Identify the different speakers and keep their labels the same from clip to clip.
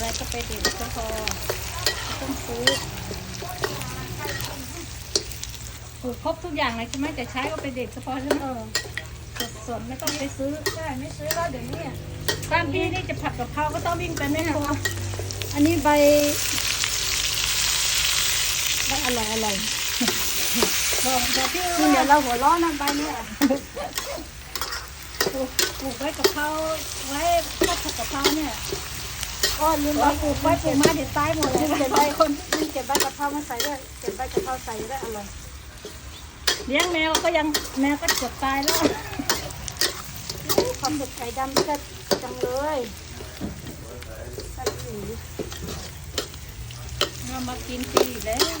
Speaker 1: แล้วก็ไปเด็ดก็พอไม่ต้องซื้อปลูกครบทุกอย่างเลยใช่ไหมแต่ใช้ก็ไปเด็ดก็พอใช่ไหมเออสดๆไม่ต้องไปซื้อ
Speaker 2: ใช่ไม่ซื้อแล้วเดี๋ยวนี้อะ
Speaker 1: บ้านพี่นี่จะผัดกะเพราก็ต้องวิ่งไปแม่ครัว
Speaker 2: อันนี้ใบใบอร่อยอร่อย
Speaker 1: บอกบอกพี่
Speaker 2: นี่
Speaker 1: ว่า
Speaker 2: เดี๋ยวเราหัวเร้อนนะใบเนี้ย
Speaker 1: ปลูกปลูกไว้กะเพราไว้ทอดผัดกะเพราเนี่ย
Speaker 2: ก็ลืม
Speaker 1: เรา
Speaker 2: เอา
Speaker 1: ปลูกไว้ปลูกมาเดี๋ยวตายหมดเลย
Speaker 2: เก็บ
Speaker 1: ห
Speaker 2: ใบ
Speaker 1: ลายคน
Speaker 2: นี่เก็บใบกะเพรามาใส่ด้วยเก็บใบกะเพราใส่ด้วยอร่อย
Speaker 1: เลี้ยงแมวก็ยังแมวก็เกือบตายแล้ว
Speaker 2: ความเผ็ดไก่ดำจะจังเลยใส่หมู
Speaker 1: เรามากินฟรีแล้ว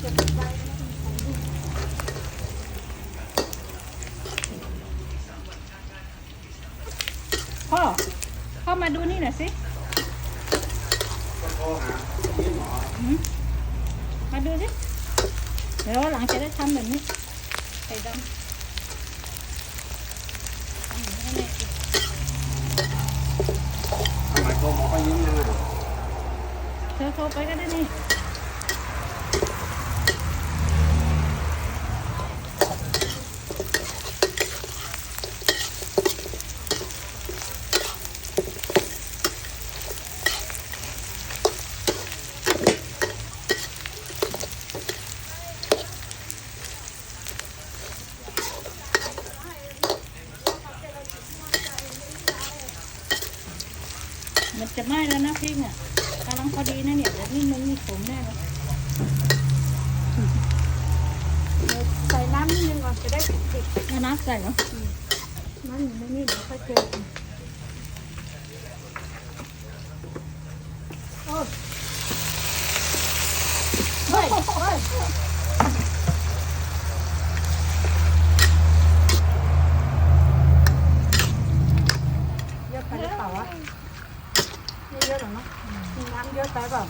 Speaker 2: เก็บใบแล้วใส่ลูก
Speaker 1: พ่อ พ่อมาดูนี่หน่อยสิหืมมาดูสิ เดี๋ยวหลังจะได้ทำแบบนี้ไข่ดำทำอย่างนี้ให้แม่กิน
Speaker 3: ทำไมโทรหมอก็ยิ้มยังไง
Speaker 1: เธอโทรไปก็ได้นี่ มันจะไหม้แล้วนะพริกเนี่ยกำลังพอดีนะเนี่ยเดี๋ยวนี่มันมีผมแน่เลย
Speaker 2: ใส่น้ำนิดนึงก่อนจะได้ติด
Speaker 1: เอาน้ำใส่เหรอ
Speaker 2: ๆน้ำอยู่ในนี่เดี๋ยวค่อยเทโอ้ยเฮ้ยเฮ้ยเยอะไปหรือเปล่าวะ ไม่เยอะหรอกเนาะมีน้ำเยอะไปเปล่า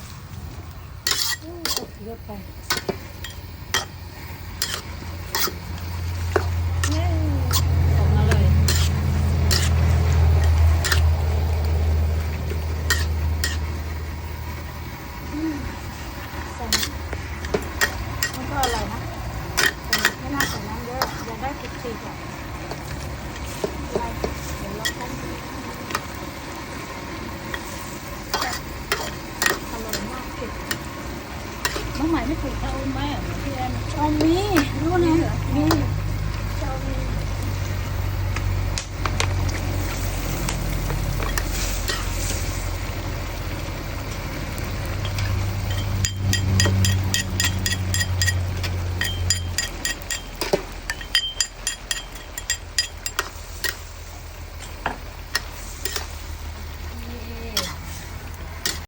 Speaker 2: เยอะไป น้อ
Speaker 1: งใหม่ไม่ปลูกเตาไหมอะพี่อน
Speaker 2: เอามีรู้นะมีเตามี